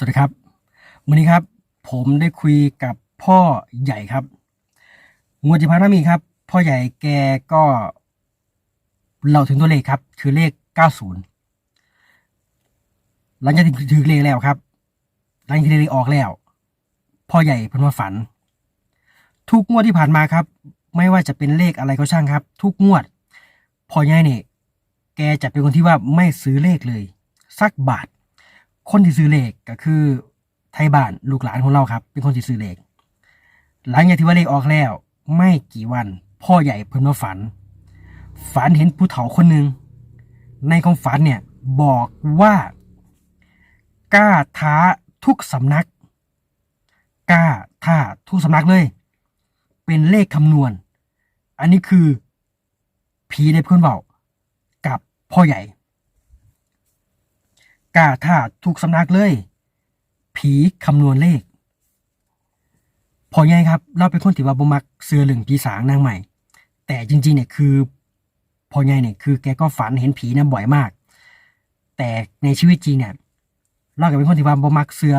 วัสดีครับวันนี้ครับ ผมได้คุยกับพ่อใหญ่ครับงวดที่ผ่านมามีครับ พ่อใหญ่แกก็เล่าถึงตัวเลขครับ คือเลข 90 หลังจากถือเลขแล้วครับ หลังจากเลขออกแล้ว พ่อใหญ่เพิ่นว่าฝัน ทุกงวดที่ผ่านมาครับ ไม่ว่าจะเป็นเลขอะไรก็ช่างครับ ทุกงวด พ่อใหญ่เนี่ยแกจะเป็นคนที่ว่าไม่ซื้อเลขเลย สักบาท คนที่ซื้อเลขก็คือไทยบ้านลูกหลานของเราครับ เป็นคนที่ซื้อเลขหลังจากที่ว่าเลขออกแล้ว ไม่กี่วัน พ่อใหญ่เพิ่นมาฝัน ฝันเห็นผู้เฒ่าคนหนึ่งในความฝันเนี่ยบอกว่ากล้าท้าทุกสำนักกล้าท้าทุกสำนักเลย เป็นเลขคำนวณ อันนี้คือผีในเพื่อนเบากับพ่อใหญ่ กล้าท่าทุกสำนักเลย ผีคำนวณเลข พอไงครับ เราเป็นคนที่ว่าบ่มักเสือหลึงผีสางนางใหม่ แต่จริงๆเนี่ยคือ พอไงเนี่ยคือแกก็ฝันเห็นผีนะบ่อยมาก แต่ในชีวิตจริงเนี่ยเราก็เป็นคนที่ว่าบ่มักเสือ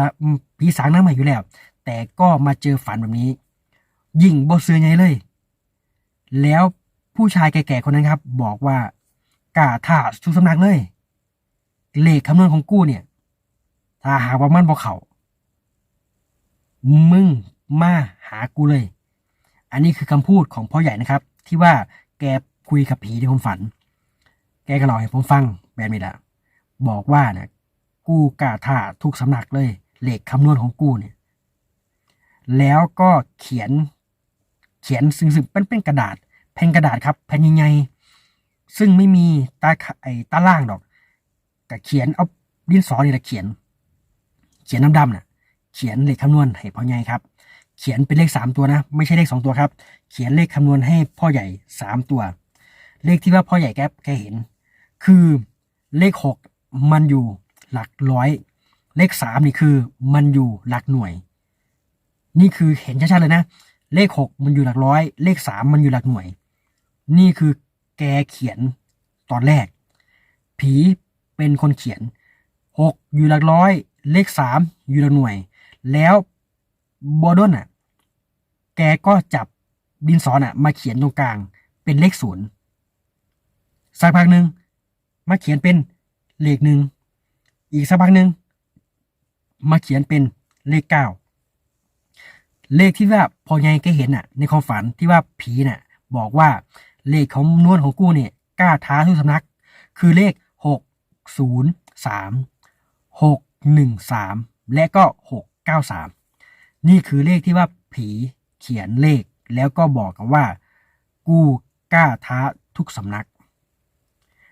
ผีสางนางใหม่อยู่แล้ว แต่ก็มาเจอฝันแบบนี้ ยิ่งบ่เสือไงเลย แล้วผู้ชายแก่ๆคนนั้นครับ บอกว่ากล้าท่าทุกสำนักเลย เลขคำนวณของกูเนี่ย ถ้าหากว่ามันบ่เขามึงมาหากูเลย อันนี้คือคำพูดของพ่อใหญ่นะครับ ที่ว่าแกคุยกับผีในความฝัน แกก็เล่าให้ผมฟังแบบนี้แหละบอกว่าเนี่ยกูกาท่าทุกสำนักเลย เลขคำนวณของกูเนี่ย แล้วก็เขียน เขียนซึ่งซึ่งเป็นเป็นกระดาษ แผ่นกระดาษครับ แผ่นใหญ่ๆซึ่งไม่มีตาไอตาล่างดอก ก็เขียนเอาดินสอนี่แหละเขียน เขียนน้ำดำน่ะ เขียนเลขคำนวณให้พ่อใหญ่ครับ เขียนเป็นเลขสามตัวนะ ไม่ใช่เลขสองตัวครับ เขียนเลขคำนวณให้พ่อใหญ่สามตัว เลขที่ว่าพ่อใหญ่แกแกเห็น คือเลขหกมันอยู่หลักร้อย เลขสามนี่คือมันอยู่หลักหน่วย นี่คือเห็นชัดๆเลยนะ เลขหกมันอยู่หลักร้อย เลขสามมันอยู่หลักหน่วย นี่คือแกเขียนตอนแรก ผี เป็นคนเขียนหกอยู่หลักร้อย เลขสามอยู่หลักหน่วย แล้วบอดอนอะ แกก็จับดินสอน่ะ มาเขียนตรงกลาง เป็นเลขศูนย์สักพักหนึ่งมาเขียนเป็นเลขหนึ่งอีกสักพักหนึ่งมาเขียนเป็นเลขเก้าเลขที่ว่าพอไงแกเห็นอะ ในความฝันที่ว่าผีน่ะ บอกว่าเลขของนวลของกูเนี่ยกล้าท้าทุกสำนัก คือเลข หกศูนย์สามหกหนึ่งสามและก็หกเก้าสามนี่คือเลขที่ว่าผีเขียนเลขแล้วก็บอกกันว่า กูกล้าท้าทุกสำนัก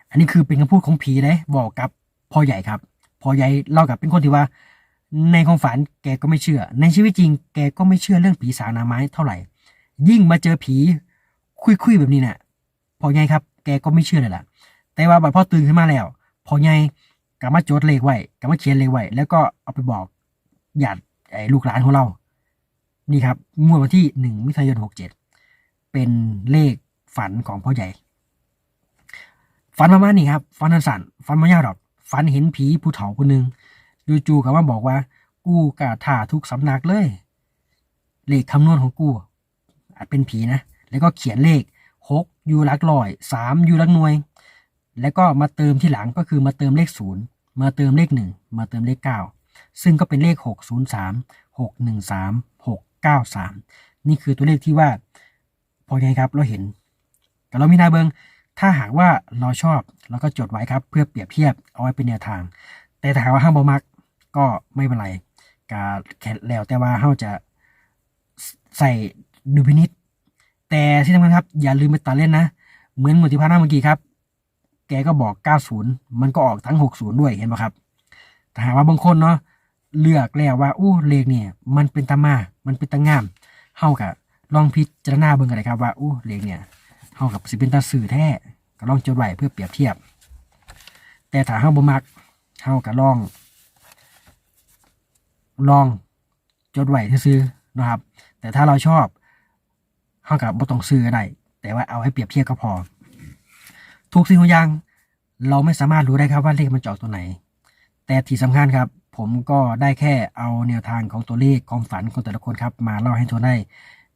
อันนี้คือเป็นคำพูดของผีเลยบอกกับพ่อใหญ่ครับพ่อใหญ่เล่ากับเป็นคนที่ว่า ในความฝันแกก็ไม่เชื่อ ในชีวิตจริง แกก็ไม่เชื่อเรื่องผีสางนาไม้เท่าไหร่ ยิ่งมาเจอผีคุยๆแบบนี้เนี่ยพ่อใหญ่ครับ แกก็ไม่เชื่อเลยล่ะ แต่ว่าบัดพ่อตื่นขึ้นมาแล้ว พ่อใหญ่ก็มาจดเลขไว้ก็มาเขียนเลขไว้ แล้วก็เอาไปบอกญาติไอ้ลูกหลานของเรา นี่ครับงวดวันที่หนึ่งมิถุนายนหกเจ็ดเป็นเลขฝันของพ่อใหญ่ ฝันประมาณนี้ครับ ฝันสั้นฝันไม่ยาวหรอกฝันเห็นผีผู้เฒ่าคนหนึ่งจู่ๆก็มาบอกว่า กูกะถ่าทุกสำนักเลย เลขคำนวณของกูอาจเป็นผีนะ แล้วก็เขียนเลขหกยู่หลักร้อยสามยู่หลักหน่วย แล้วก็มาเติมที่หลังก็คือมาเติมเลขศูนย์มาเติมเลขหนึ่งมาเติมเลขเก้าซึ่งก็เป็นเลขหกศูนย์สามหกหนึ่งสามหกเก้าสามนี่คือตัวเลขที่ว่า พอไงครับเราเห็น แต่เรามีนาเบิงถ้าหากว่าเราชอบเราก็จดไว้ครับ เพื่อเปรียบเทียบเอาไว้เป็นแนวทาง แต่ถ้าหากว่าห้ามบมักก็ไม่เป็นไรกาแค่แล้วแต่ว่าเราจะใส่ดูพินิษแต่ที่สำคัญครับ อย่าลืมไปตัดเล่นนะ เหมือนหมดที่พานาเมื่อกี้ครับ แกก็บอก 90 มันก็ออกทั้ง 60 ด้วยเห็นไหมครับแต่หากว่าบางคนเนาะเลือกแล้วว่าอู้เลขเนี่ย มันเป็นตามา มันเป็นตางามเฮากับลองพิจารณาเบิ่งกันเลยครับว่าอู้เลขเนี่ยเฮากับสิเป็นตาสื่อแท้ก็ลองจดไว้เพื่อเปรียบเทียบ แต่ถ้าเฮาบ่มักเฮาก็ลอง ลองจดไว้ซื้อนะครับ แต่ถ้าเราชอบเฮากับบ่ต้องซื้อก็ได้แต่ว่าเอาให้เปรียบเทียบก็พอ ทุกสิ่งทุกอย่าง เราไม่สามารถรู้ได้ครับว่าเลขมันจะออกตัวไหน แต่ที่สำคัญครับ ผมก็ได้แค่เอาแนวทางของตัวเลขความฝันของแต่ละคนครับ มาเล่าให้ทุกคนได้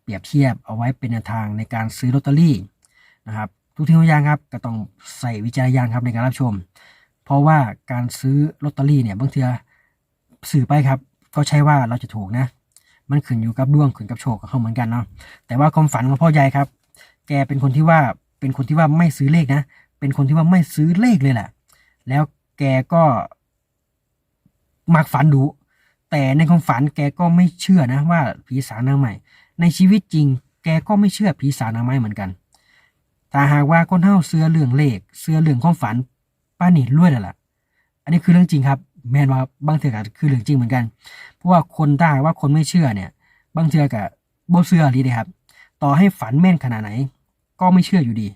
เปรียบเทียบเอาไว้เป็นแนวทางในการซื้อลอตเตอรี่นะครับ ทุกทิ้งทุกอย่างครับ ก็ต้องใส่วิจารณญาณครับในการรับชม เพราะว่าการซื้อลอตเตอรี่เนี่ยบางทือสื่อไปครับ ก็ใช่ว่าเราจะถูกนะ มันขึ้นอยู่กับดวงขึ้นกับโชคของเขาเหมือนกันเนาะแต่ว่าความฝันของพ่อใหญ่ครับ แกเป็นคนที่ว่าเป็นคนที่ว่าไม่ซื้อเลขนะ เป็นคนที่ว่าไม่ซื้อเลขเลยแหละ แล้วแกก็มักฝันดูแต่ในความฝันแกก็ไม่เชื่อนะว่าผีสางนางใหม่ ในชีวิตจริง แกก็ไม่เชื่อผีสางนางไม้เหมือนกันแต่หากว่าคนเฮาเสื้อเรืองเลขเสื้อเรืองความฝันป้านี่รวยแล้วล่ะ อันนี้คือเรื่องจริงครับ แม่นว่าบางเทือกคือเรื่องจริงเหมือนกัน เพราะว่าคนถ้าหากว่าคนไม่เชื่อเนี่ย บางเทือกับบ่เชื่อดีเลยครับ ต่อให้ฝันแม่นขนาดไหน ก็ไม่เชื่ออยู่ดี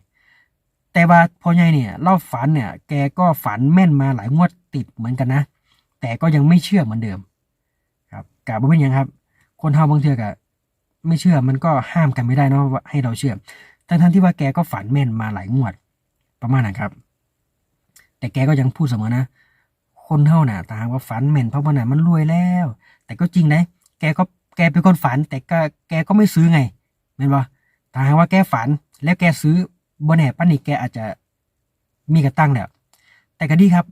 แต่ว่าพอใหญ่เนี่ยเล่าฝันเนี่ย แกก็ฝันแม่นมาหลายงวดติดเหมือนกันนะ แต่ก็ยังไม่เชื่อเหมือนเดิม ครับกาบเป็นยังครับ คนเฮาบางเทือกะไม่เชื่อมันก็ห้ามกันไม่ได้เนาะว่าให้เราเชื่อ ทั้งทั้งที่ว่าแกก็ฝันแม่นมาหลายงวด ประมาณนั้นครับ แต่แกก็ยังพูดเสมอนะ คนเท่าน่ะตาว่าฝันแม่นเพราะว่าน่ะมันรวยแล้ว แต่ก็จริงนะแกก็แกเป็นคนฝัน แต่ก็แกก็ไม่ซื้อไงแม่นบ่ถ้าหากว่าแกฝันแล้วแกซื้อ บนแหนป้านี่แกอาจจะมีกระตั้งแล้วแต่ก็ดีครับ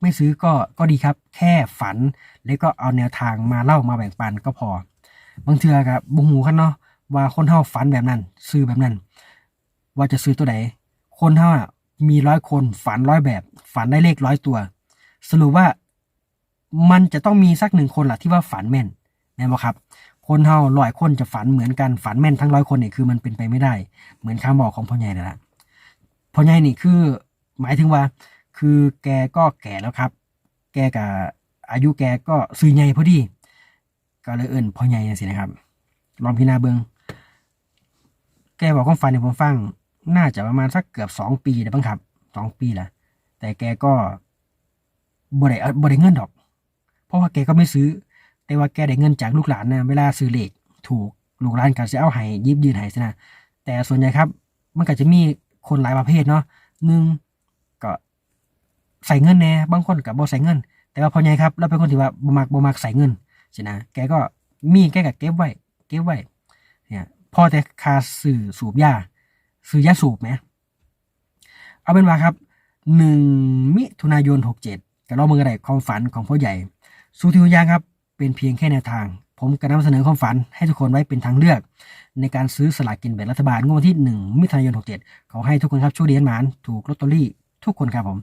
ไม่ซื้อก็ก็ดีครับ แค่ฝัน แล้วก็เอาแนวทางมาเล่ามาแบ่งปันก็พอ บางเทื่อครับบุหูกันเนาะว่าคนเท่าฝันแบบนั้น ซื้อแบบนั้น ว่าจะซื้อตัวไหนคนเท่ามีร้อยคนฝันร้อยแบบ ฝันได้เลขร้อยตัว สรุปว่ามันจะต้องมีสักหนึ่งคนแหละที่ว่าฝันแม่นแม่นบ่ครับ คนเท่าร้อยคนจะฝันเหมือนกันฝันแม่นทั้งร้อยคนเนี่ยคือมันเป็นไปไม่ได้ เหมือนคำบอกของพ่อใหญ่นั่นแหละพ่อใหญ่นี่คือหมายถึงว่า คือแกก็แก่แล้วครับ แกกับอายุแกก็ซื้อใหญ่พอดี ก็เลยเอิ่นพ่อใหญ่สินะครับ ลองพิจารณาเบิงแกบอกความฝันเนี่ยผมฟัง น่าจะประมาณสักเกือบสองปีแล้วบ้างครับสองปีแหละแต่แกก็บ่ได้บ่ได้เงินดอก เพราะว่าแกก็ไม่ซื้อ แต่ว่าแกได้เงินจากลูกหลานนะเวลาซื้อเหลขถูกลูกหลานก็จะเอาให้ยิบยืนให้ซะนะแต่ส่วนใหญ่ครับ มันก็จะมีคนหลายประเภทเนาะหนึ่งก็ใส่เงินแน่บางคนก็บ่ใส่เงิน แต่ว่าพ่อใหญ่ครับเราเป็นคนที่ว่าบ่มักบ่มักใส่เงินใช่นะแกก็มีแกก็เก็บไว้เก็บไว้เนี่ยพอแต่คาสื่อสูบยาซื้อยาสูบไหมเอาเป็นว่าครับหนึ่งมิถุนายนหกเจ็ดกับเราเมืองอะไรความฝันของพ่อใหญ่ สู้ที่ทุกอย่างครับ เป็นเพียงแค่แนวทาง ผมก็นำเสนอความฝันให้ทุกคนไว้เป็นทางเลือก ในการซื้อสลากกินแบ่งรัฐบาลงวดที่ 1 มิถุนายน 67 ขอให้ทุกคนครับช่วยเดียนหมานถูกลอตเตอรี่ทุกคนครับผม